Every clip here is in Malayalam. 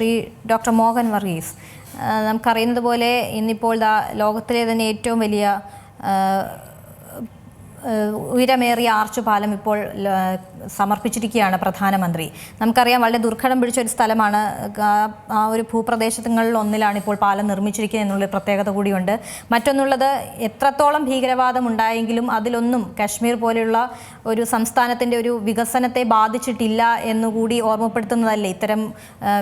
ശ്രീ ഡോക്ടർ മോഹൻ വർഗീസ്. നമുക്കറിയുന്നത് പോലെ ഇന്നിപ്പോൾ ലോകത്തിലെ തന്നെ ഏറ്റവും വലിയ ഉയരമേറിയ ആർച്ച് പാലം ഇപ്പോൾ സമർപ്പിച്ചിരിക്കുകയാണ് പ്രധാനമന്ത്രി. നമുക്കറിയാം വളരെ ദുർഘടം പിടിച്ച ഒരു സ്ഥലമാണ്. ആ- ഒരു ഭൂപ്രദേശങ്ങളിൽ ഒന്നിലാണ് ഇപ്പോൾ പാലം നിർമ്മിച്ചിരിക്കുന്നത് എന്നുള്ള പ്രത്യേകത കൂടിയുണ്ട്. മറ്റൊന്നുള്ളത് എത്രത്തോളം ഭീകരവാദം ഉണ്ടായെങ്കിലും അതിലൊന്നും കശ്മീർ പോലെയുള്ള ഒരു സംസ്ഥാനത്തിന്റെ ഒരു വികസനത്തെ ബാധിച്ചിട്ടില്ല എന്നുകൂടി ഓർമ്മപ്പെടുത്തുന്നതല്ലേ ഇത്തരം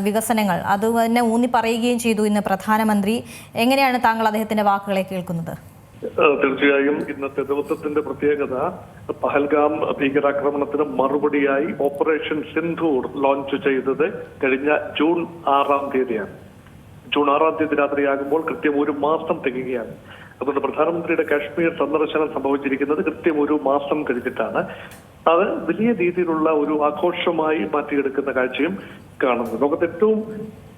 വികസനങ്ങൾ? അത് തന്നെ ഊന്നി പറയുകയും ചെയ്തു ഇന്ന് പ്രധാനമന്ത്രി. എങ്ങനെയാണ് താങ്കൾ അദ്ദേഹത്തിന്റെ വാക്കുകളെ കേൾക്കുന്നത്? തീർച്ചയായും ഇന്നത്തെ ദിവസത്തിന്റെ പ്രത്യേകത പഹൽഗാം ഭീകരാക്രമണത്തിന് മറുപടിയായി ഓപ്പറേഷൻ സിന്ധൂർ ലോഞ്ച് ചെയ്തത് കഴിഞ്ഞ ജൂൺ ആറാം തീയതിയാണ്. ജൂൺ ആറാം തീയതി രാത്രിയാകുമ്പോൾ കൃത്യം ഒരു മാസം തികയുകയാണ്. അതുകൊണ്ട് പ്രധാനമന്ത്രിയുടെ കാശ്മീർ സന്ദർശനം സംഭവിച്ചിരിക്കുന്നത് കൃത്യം ഒരു മാസം കഴിഞ്ഞിട്ടാണ്. അത് വലിയ രീതിയിലുള്ള ഒരു ആഘോഷമായി മാറ്റിയെടുക്കുന്ന കാഴ്ചയും കാണുന്നു. ലോകത്ത് ഏറ്റവും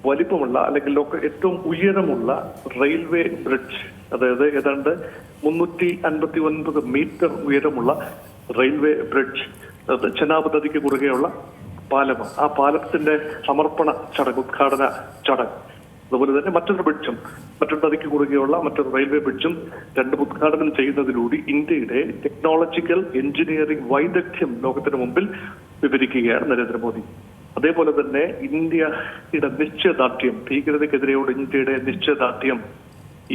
വലിപ്പമുള്ള അല്ലെങ്കിൽ ഏറ്റവും ഉയരമുള്ള റെയിൽവേ ബ്രിഡ്ജ് അതായത് ഏതാണ്ട് മുന്നൂറ്റി അൻപത്തി ഒൻപത് മീറ്റർ ഉയരമുള്ള റെയിൽവേ ബ്രിഡ്ജ് ചെനാബ് നദിക്ക് കുറുകെയുള്ള പാലമാണ് ആ പാലത്തിന്റെ സമർപ്പണ ചടങ്ങ് ഉദ്ഘാടന ചടങ്ങ്. അതുപോലെ തന്നെ മറ്റൊരു ബ്രിഡ്ജും മറ്റൊരു നദിക്ക് കുറുകെയുള്ള മറ്റൊരു റെയിൽവേ ബ്രിഡ്ജും രണ്ടും ഉദ്ഘാടനം ചെയ്യുന്നതിലൂടെ ഇന്ത്യയുടെ ടെക്നോളജിക്കൽ എഞ്ചിനീയറിംഗ് വൈദഗ്ധ്യം ലോകത്തിന് മുമ്പിൽ വിവരിക്കുകയാണ് നരേന്ദ്രമോദി. അതേപോലെ തന്നെ ഇന്ത്യയുടെ നിശ്ചയദാർഢ്യം ഭീകരതയ്ക്കെതിരെയുള്ള ഇന്ത്യയുടെ നിശ്ചയദാർഢ്യം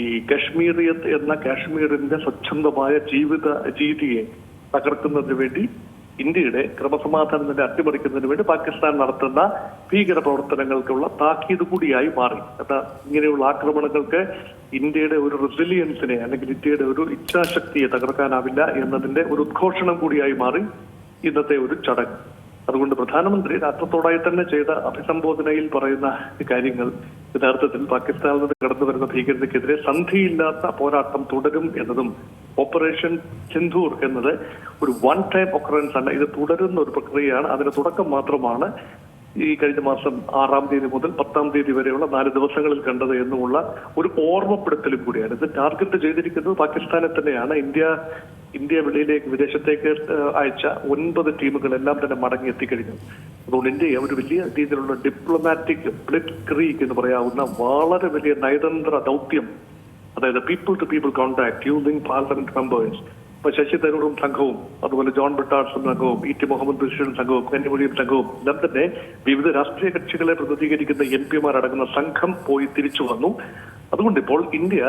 ഈ കശ്മീരിയത്ത് എന്ന കാശ്മീരിന്റെ സ്വച്ഛന്തമായ ജീവിത രീതിയെ തകർക്കുന്നതിന് വേണ്ടി ഇന്ത്യയുടെ ക്രമസമാധാനം തന്നെ അട്ടിമറിക്കുന്നതിന് വേണ്ടി പാകിസ്ഥാൻ നടത്തുന്ന ഭീകര പ്രവർത്തനങ്ങൾക്കുള്ള താക്കീത് കൂടിയായി മാറി. എന്നാൽ ഇങ്ങനെയുള്ള ആക്രമണങ്ങൾക്ക് ഇന്ത്യയുടെ ഒരു റെസിലിയൻസിനെ അല്ലെങ്കിൽ ഇന്ത്യയുടെ ഒരു ഇച്ഛാശക്തിയെ തകർക്കാനാവില്ല എന്നതിന്റെ ഒരു ഉദ്ഘോഷണം കൂടിയായി മാറി ഇന്നത്തെ ഒരു ചടങ്ങ്. അതുകൊണ്ട് പ്രധാനമന്ത്രി രാഷ്ട്രത്തോടായി തന്നെ ചെയ്ത അഭിസംബോധനയിൽ പറയുന്ന കാര്യങ്ങൾ യഥാർത്ഥത്തിൽ പാകിസ്ഥാനിൽ നിന്ന് കടന്നു വരുന്ന ഭീകരതയ്ക്കെതിരെ സന്ധിയില്ലാത്ത പോരാട്ടം തുടരും എന്നതും ഓപ്പറേഷൻ സിന്ധൂർ എന്നത് ഒരു വൺ ടൈം ഒക്കറൻസ് അല്ല. ഇത് തുടരുന്ന ഒരു പ്രക്രിയയാണ്. അതിന്റെ തുടക്കം മാത്രമാണ് ഈ കഴിഞ്ഞ മാസം ആറാം തീയതി മുതൽ പത്താം തീയതി വരെയുള്ള നാല് ദിവസങ്ങളിൽ കണ്ടത് എന്നുമുള്ള ഒരു ഓർമ്മപ്പെടുത്തലും കൂടിയാണ്. ഇത് ടാർഗറ്റ് ചെയ്തിരിക്കുന്നത് പാകിസ്ഥാനെ തന്നെയാണ്. ഇന്ത്യ ഇന്ത്യ വെളിയിലേക്ക് വിദേശത്തേക്ക് അയച്ച ഒൻപത് ടീമുകൾ എല്ലാം തന്നെ മടങ്ങി എത്തിക്കഴിഞ്ഞു. അതുകൊണ്ട് ഇന്ത്യ ഒരു വലിയ രീതിയിലുള്ള ഡിപ്ലോമാറ്റിക് ബ്ലിറ്റ് ക്രീക്ക് എന്ന് പറയാവുന്ന വളരെ വലിയ നയതന്ത്ര ദൗത്യം അതായത് people to people contact using parliament members Shashi തരൂറും സംഘവും അതുപോലെ ജോൺ ബ്രിട്ടാർസും സംഘവും ഇ ടി മുഹമ്മദ് ബഷീറും സംഘവും കന്നിമൊഴിയും സംഘവും എല്ലാം തന്നെ വിവിധ രാഷ്ട്രീയ കക്ഷികളെ പ്രതിനിധീകരിക്കുന്ന എം പിമാർ അടങ്ങുന്ന സംഘം പോയി തിരിച്ചു വന്നു. അതുകൊണ്ട് ഇപ്പോൾ ഇന്ത്യ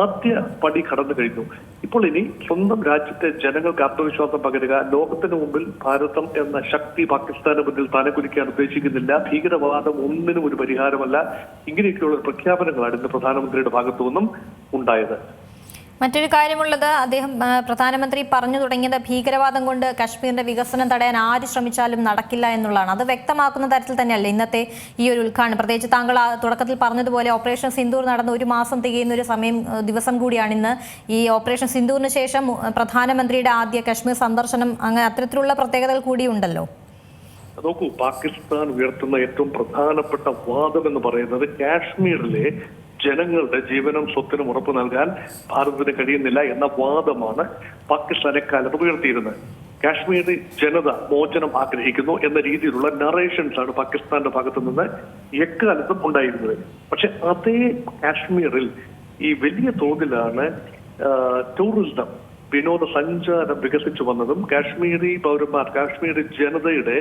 ആദ്യ പടി കടന്നു കഴിഞ്ഞു. ഇപ്പോൾ ഇനി സ്വന്തം രാജ്യത്തെ ജനങ്ങൾക്ക് ആത്മവിശ്വാസം പകരുക ലോകത്തിന് മുമ്പിൽ ഭാരതം എന്ന ശക്തി പാകിസ്ഥാന് മുന്നിൽ തലകുലിക്കാൻ ഉദ്ദേശിക്കുന്നില്ല ഭീകരവാദം ഒന്നിനും ഒരു പരിഹാരമല്ല. ഇങ്ങനെയൊക്കെയുള്ള പ്രഖ്യാപനങ്ങളാണ് ഇന്ന് പ്രധാനമന്ത്രിയുടെ ഭാഗത്തു നിന്നും ഉണ്ടായത്. മറ്റൊരു കാര്യമുള്ളത് അദ്ദേഹം പ്രധാനമന്ത്രി പറഞ്ഞു തുടങ്ങിയത് ഭീകരവാദം കൊണ്ട് കശ്മീരിന്റെ വികസനം തടയാൻ ആര് ശ്രമിച്ചാലും നടക്കില്ല എന്നുള്ളതാണ്. അത് വ്യക്തമാക്കുന്ന തരത്തിൽ തന്നെയല്ലേ ഇന്നത്തെ ഈ ഒരു ഉദ്ഘാടനം? പ്രത്യേകിച്ച് താങ്കൾ തുടക്കത്തിൽ പറഞ്ഞതുപോലെ ഓപ്പറേഷൻ സിന്ദൂർ നടന്ന ഒരു മാസം തികയുന്ന ഒരു സമയം ദിവസം കൂടിയാണ് ഇന്ന്. ഈ ഓപ്പറേഷൻ സിന്ദൂറിന് ശേഷം പ്രധാനമന്ത്രിയുടെ ആദ്യ കശ്മീർ സന്ദർശനം അങ്ങനെ അത്തരത്തിലുള്ള പ്രത്യേകതകൾ കൂടിയുണ്ടല്ലോ നോക്കൂ പാകിസ്ഥാൻ ഉയർത്തുന്ന ഏറ്റവും പ്രധാനപ്പെട്ട വാദം എന്ന് പറയുന്നത് കാശ്മീരിലെ ജനങ്ങളുടെ ജീവനും സ്വത്തിനും ഉറപ്പ് നൽകാൻ ഭാരതത്തിന് കഴിയുന്നില്ല എന്ന വാദമാണ് പാകിസ്ഥാനെ കാലത്ത് ഉയർത്തിയിരുന്നത് കാശ്മീരി ജനത മോചനം ആഗ്രഹിക്കുന്നു എന്ന രീതിയിലുള്ള നറേഷൻസ് ആണ് പാകിസ്ഥാന്റെ ഭാഗത്തു നിന്ന് എക്കാലത്തും ഉണ്ടായിരുന്നത്. പക്ഷെ അതേ കാശ്മീരിൽ ഈ വലിയ തോതിലാണ് ടൂറിസം വിനോദസഞ്ചാരം വികസിച്ചു വന്നതും കാശ്മീരി പൗരന്മാർ കാശ്മീരി ജനതയുടെ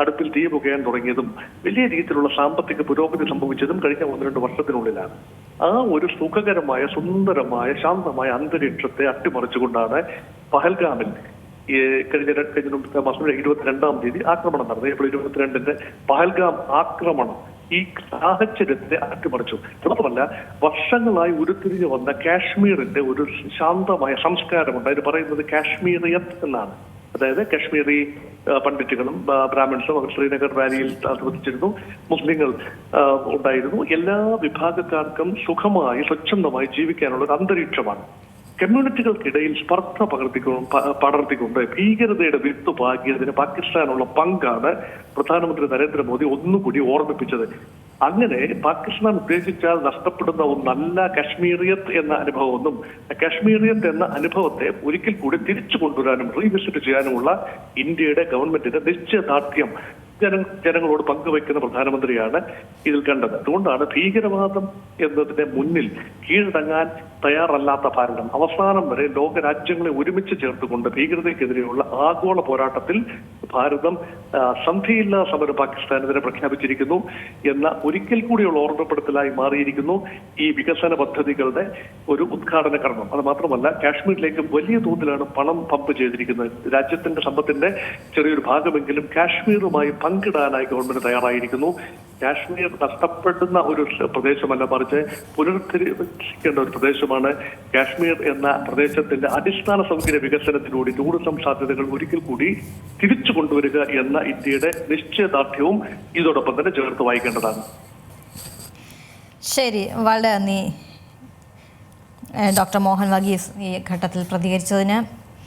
അടുപ്പിൽ തീ പുകയാൻ തുടങ്ങിയതും വലിയ രീതിയിലുള്ള സാമ്പത്തിക പുരോഗതി സംഭവിച്ചതും കഴിഞ്ഞ ഒന്ന് രണ്ട് വർഷത്തിനുള്ളിലാണ്. ആ ഒരു സുഖകരമായ സുന്ദരമായ ശാന്തമായ അന്തരീക്ഷത്തെ അട്ടിമറിച്ചുകൊണ്ടാണ് പഹൽഗാമിൽ കഴിഞ്ഞ കഴിഞ്ഞ മാസം ഇരുപത്തിരണ്ടാം തീയതി ആക്രമണം നടന്നത്. ഏപ്രിൽ ഇരുപത്തിരണ്ടിന്റെ പഹൽഗാം ആക്രമണം ഈ സാഹചര്യത്തെ അട്ടിമറിച്ചു. മാത്രമല്ല വർഷങ്ങളായി ഉരുത്തിരിഞ്ഞു വന്ന കാശ്മീരിന്റെ ഒരു ശാന്തമായ സംസ്കാരമുണ്ട്. അതിന് പറയുന്നത് കാശ്മീറിയത്ത് എന്നാണ്. അതായത് കശ്മീരി പണ്ഡിറ്റുകളും ബ്രാഹ്മിൺസും അവർ ശ്രീനഗർ വാലിയിൽ താമസിച്ചിരുന്നു മുസ്ലിങ്ങൾ ഉണ്ടായിരുന്നു. എല്ലാ വിഭാഗക്കാർക്കും സുഖമായി സ്വച്ഛന്തമായി ജീവിക്കാനുള്ള ഒരു അന്തരീക്ഷമാണ്. കമ്മ്യൂണിറ്റികൾക്കിടയിൽ സ്പർദ്ധ പകർത്തിക്കൊണ്ട് പടർത്തിക്കൊണ്ട് ഭീകരതയുടെ വിത്ത് പാകിയതിന് പാകിസ്ഥാനുള്ള പങ്കാണ് പ്രധാനമന്ത്രി നരേന്ദ്രമോദി ഒന്നുകൂടി ഓർമ്മിപ്പിച്ചത്. അങ്ങനെ പാകിസ്ഥാൻ ഉദ്ദേശിച്ചാൽ നഷ്ടപ്പെടുന്ന ഒന്നല്ല കശ്മീരിയത്ത് എന്ന അനുഭവമൊന്നും കശ്മീരിയത്ത് എന്ന അനുഭവത്തെ ഒരിക്കൽ കൂടി തിരിച്ചു കൊണ്ടുവരാനും റീവിസിറ്റ് ചെയ്യാനുമുള്ള ഇന്ത്യയുടെ ഗവൺമെന്റിന്റെ നിശ്ചയദാർഢ്യം ജന ജനങ്ങളോട് പങ്കുവയ്ക്കുന്ന പ്രധാനമന്ത്രിയാണ് ഇതിൽ കണ്ടത്. അതുകൊണ്ടാണ് ഭീകരവാദം എന്നതിന്റെ മുന്നിൽ കീഴടങ്ങാൻ തയ്യാറല്ലാത്ത ഭാരതം അവസാനം വരെ ലോകരാജ്യങ്ങളെ ഒരുമിച്ച് ചേർത്തുകൊണ്ട് ഭീകരതയ്ക്കെതിരെയുള്ള ആഗോള പോരാട്ടത്തിൽ ഭാരതം സന്ധിയില്ല സമരം പാകിസ്ഥാനെതിരെ പ്രഖ്യാപിച്ചിരിക്കുന്നു എന്ന ഒരിക്കൽ കൂടിയുള്ള ഓർമ്മപ്പെടുത്തലായി മാറിയിരിക്കുന്നു ഈ വികസന പദ്ധതികളുടെ ഒരു ഉദ്ഘാടന കർമ്മം. അത് മാത്രമല്ല കാശ്മീരിലേക്ക് വലിയ തോതിലാണ് പണം പമ്പ് ചെയ്തിരിക്കുന്നത്. രാജ്യത്തിന്റെ സമ്പത്തിന്റെ ചെറിയൊരു ഭാഗമെങ്കിലും കാശ്മീരുമായി പങ്കിടാനായി ഗവൺമെന്റ് തയ്യാറായിരിക്കുന്നു. കാശ്മീർ നഷ്ടപ്പെടുന്ന ഒരു പ്രദേശമല്ല മറിച്ച് പുനരുദ്ധരിക്കേണ്ട ഒരു പ്രദേശമാണ് കാശ്മീർ എന്ന പ്രദേശത്തിന്റെ അടിസ്ഥാന സൗകര്യ വികസനത്തിലൂടെ ടൂറിസം സാധ്യതകൾ ഒരിക്കൽ കൂടി തിരിച്ചു കൊണ്ടുവരിക എന്ന ഇന്ത്യയുടെ നിശ്ചയദാർഢ്യവും ഇതോടൊപ്പം തന്നെ ചേർത്ത് വായിക്കേണ്ടതാണ്. ശരി വളരെ നന്ദി. ഡോക്ടർ മോഹൻ വഗീസ് ഈ ഘട്ടത്തിൽ പ്രതികരിച്ചതിന്.